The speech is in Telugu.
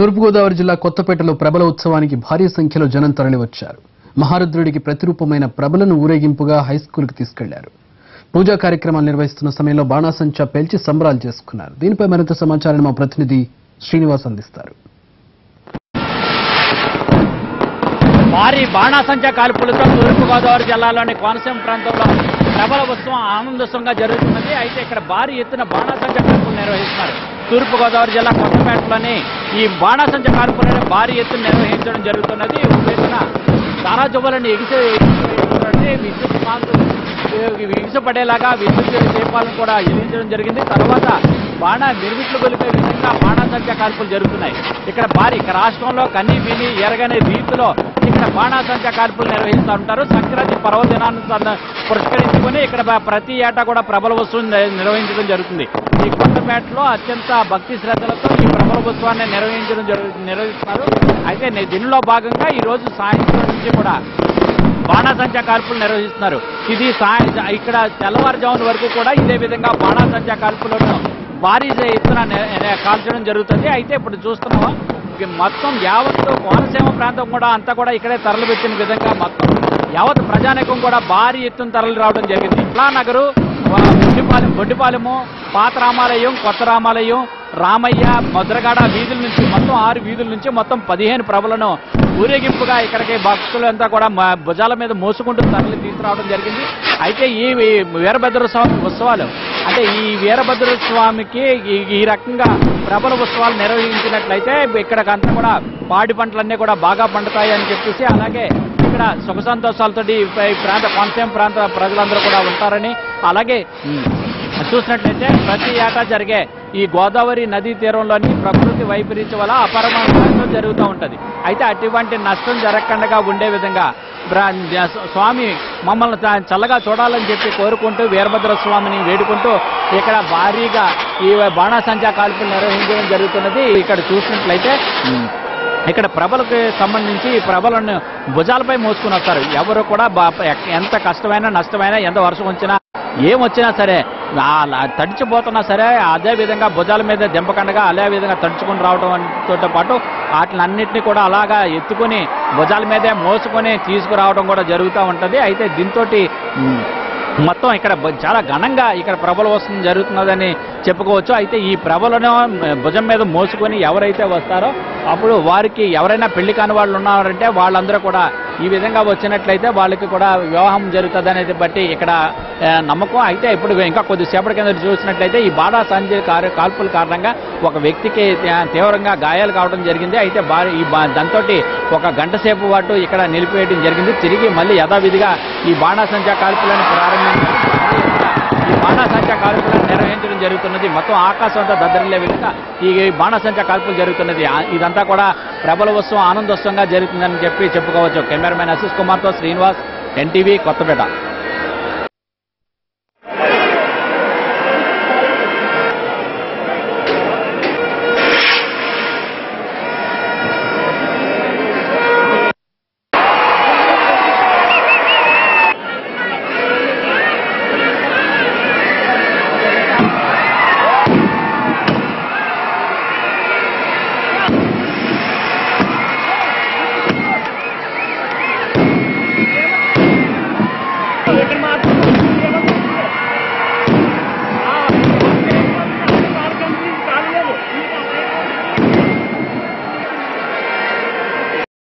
తూర్పుగోదావరి జిల్లా కొత్తపేటలో ప్రబల ఉత్సవానికి భారీ సంఖ్యలో జనం తరలివచ్చారు. మహారుద్రుడికి ప్రతిరూపమైన ప్రబలను ఊరేగింపుగా హైస్కూల్కి తీసుకెళ్ళారు. పూజా కార్యక్రమాలు నిర్వహిస్తున్న సమయంలో బాణాసంచా పేల్చి సంబరాలు చేసుకున్నారు. దీనిపై మరింత సమాచారాన్ని మా ప్రతినిధి శ్రీనివాస్ అందిస్తారు. భారీ బాణాసంచా కాల్పులతో తూర్పుగోదావరి జిల్లాలోని కోనసీమ ప్రాంతంలో ప్రబల ఉత్సవం ఆనందోత్సవంగా జరుగుతున్నది. అయితే ఇక్కడ భారీ ఎత్తున బాణాసంచా కాల్పులు నిర్వహిస్తున్నారు. తూర్పుగోదావరి జిల్లా కొత్తపేటలోని ఈ బాణాసంచ కాల్పులను భారీ ఎత్తున నిర్వహించడం జరుగుతున్నది. ఉపేసిన తారా జువ్వలను ఎగిసే విద్యుత్ కాంతులు ఎగిసిపడేలాగా విద్యుత్ దీపాలను కూడా ఎదిరించడం జరిగింది. తర్వాత బాణ నిర్మిట్లు గొలిపే విధంగా బాణాసంచా కాల్పులు జరుగుతున్నాయి. ఇక్కడ భారీ ఇక్కడ రాష్ట్రంలో కన్నీ విని ఎరగని రీతిలో ఇక్కడ బాణాసంచా కాల్పులు నిర్వహిస్తూ ఉంటారు. సంక్రాంతి పర్వదినాన్ని పురస్కరించుకొని ఇక్కడ ప్రతి ఏటా కూడా ప్రబల ఉత్సవం నిర్వహించడం జరుగుతుంది. ఈ కొత్తపేటలో అత్యంత భక్తి శ్రద్ధలతో ఈ ప్రబల ఉత్సవాన్ని నిర్వహించడం జరుగుతుంది నిర్వహిస్తున్నారు అయితే దీనిలో భాగంగా ఈ రోజు సాయంత్రం నుంచి కూడా బాణాసంచా కాల్పులు నిర్వహిస్తున్నారు. ఇది ఇక్కడ తెల్లవారుజామున వరకు కూడా ఇదే విధంగా బాణాసంచా కాల్పులను భారీ ఎత్తున కాల్చడం జరుగుతుంది. అయితే ఇప్పుడు చూస్తున్నాం మొత్తం యావత్ కోనసీమ ప్రాంతం కూడా అంతా కూడా ఇక్కడే తరలిపెట్టిన విధంగా మొత్తం. యావత్ ప్రజానికం కూడా భారీ ఎత్తున తరలి రావడం జరిగింది. ఇట్లా నగరు బొడ్డిపాలెం బొడ్డిపాలెము పాత రామాలయం కొత్త రామాలయం రామయ్య ముద్రగడ వీధుల నుంచి మొత్తం ఆరు వీధుల నుంచి మొత్తం పదిహేను ప్రభలను ఊరేగింపుగా ఇక్కడికి భక్తులంతా కూడా భుజాల మీద మోసుకుంటూ తరలి తీసుకురావడం జరిగింది. అయితే ఈ ఈ వీరభద్ర స్వామి ఉత్సవాలు అంటే ఈ వీరభద్ర స్వామికి ఈ- రకంగా ప్రబల ఉత్సవాలు నిర్వహించినట్లయితే ఇక్కడికంతా కూడా పాడి పంటలన్నీ కూడా బాగా పండుతాయి అని చెప్పేసి అలాగే ఇక్కడ సుఖ సంతోషాలతోటి ఈ ప్రాంత కోనసీమ ప్రాంత ప్రజలందరూ కూడా ఉంటారని అలాగే చూసినట్లయితే ప్రతి ఏటా జరిగే ఈ గోదావరి నదీ తీరంలోని ప్రకృతి వైపరీత్యం వల్ల అపరమైన నష్టం జరుగుతూ ఉంటుంది. అయితే అటువంటి నష్టం జరగకుండా ఉండే విధంగా బ్రా- స్వామి మమ్మల్ని చల్లగా చూడాలని చెప్పి కోరుకుంటూ వీరభద్ర స్వామిని వేడుకుంటూ ఇక్కడ భారీగా ఈ బాణాసంచా కాల్పులు నిర్వహించడం జరుగుతున్నది. ఇక్కడ చూసినట్లయితే ఇక్కడ ప్రభలకు సంబంధించి ప్రభలను భుజాలపై మోసుకుని వస్తారు. ఎవరు కూడా బా- ఎంత కష్టమైనా నష్టమైనా ఎంత వర్షం వచ్చినా ఏం వచ్చినా సరే తడిచిపోతున్నా సరే అదే విధంగా భుజాల మీద దింపకండగా అదే విధంగా తడుచుకుని రావడంతో పాటు పాటు వాటినన్నింటినీ కూడా అలాగా ఎత్తుకొని భుజాల మీదే మోసుకొని తీసుకురావడం కూడా జరుగుతూ ఉంటుంది. అయితే దీంతో మొత్తం ఇక్కడ చాలా ఘనంగా ఇక్కడ ప్రభల వస్తుంది జరుగుతున్నదని చెప్పుకోవచ్చు. అయితే ఈ ప్రభలను భుజం మీద మోసుకొని ఎవరైతే వస్తారో అప్పుడు వారికి ఎవరైనా పెళ్ళి కాని వాళ్ళు ఉన్నారంటే వాళ్ళందరూ కూడా ఈ విధంగా వచ్చినట్లయితే వాళ్ళకి కూడా వివాహం జరుగుతుంది అనేది బట్టి ఇక్కడ నమ్మకం అయితే ఇప్పుడు ఇంకా కొద్దిసేపటి కింద చూసినట్లయితే ఈ బాడా సంజయ్ కారు కాల్పుల కారణంగా ఒక వ్యక్తికి తీవ్రంగా గాయాలు కావడం జరిగింది. అయితే భారీ ఈ దాంతో ఒక గంట సేపు పాటు ఇక్కడ నిలిపివేయడం జరిగింది. తిరిగి మళ్ళీ యథావిధిగా ఈ బాణాసంచా కాల్పులను ప్రారంభించారు. ఈ బాణాసంచా కాల్పులు జరుగుతున్నది. మొత్తం ఆకాశం అంతా దద్దరిల్లే విధంగా ఈ బాణసంచ కాల్పులు జరుగుతున్నది. ఇదంతా కూడా ప్రబల ఉత్సవం ఆనందోత్సవంగా జరుగుతుందని చెప్పి చెప్పుకోవచ్చు. కెమెరామెన్ అశిష్ కుమార్తో శ్రీనివాస్ ఎన్టీవీ కొత్తపేట.